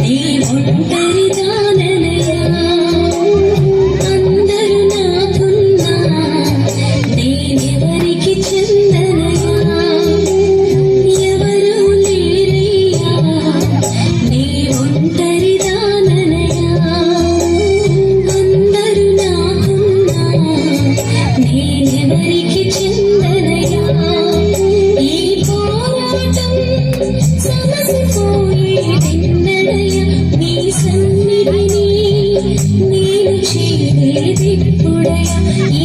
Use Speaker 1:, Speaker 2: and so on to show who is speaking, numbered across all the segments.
Speaker 1: నీ ఒంటరిదా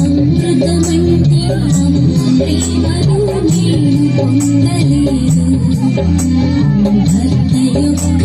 Speaker 1: అమృతమంటే ప్రేమను నేను పొందలేదు భర్త యొక్క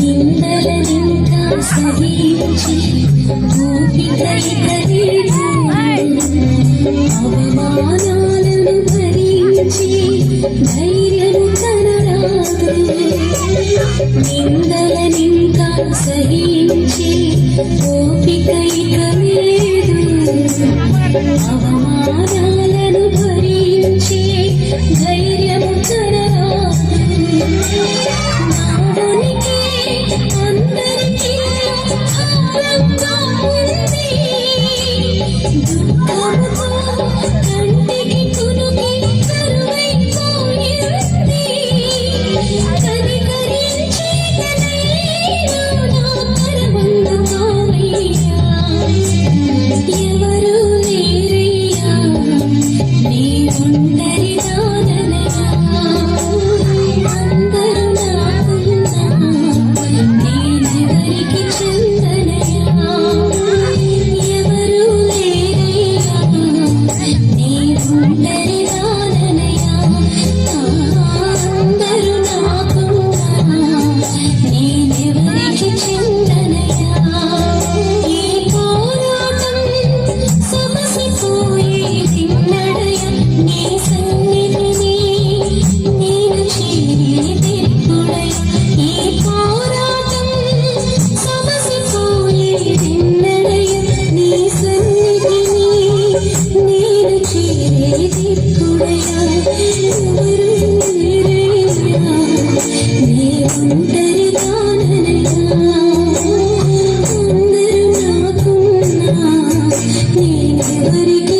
Speaker 1: నిందలనింత సహించి గోపిక ఇతరీదు అవమానాలను భరించి ధైర్యము కనరాదు నిందలనింత సహించి గోపిక ఇతరీదు అవమాన అందరూ నాకున్నా నేను ఎవరికి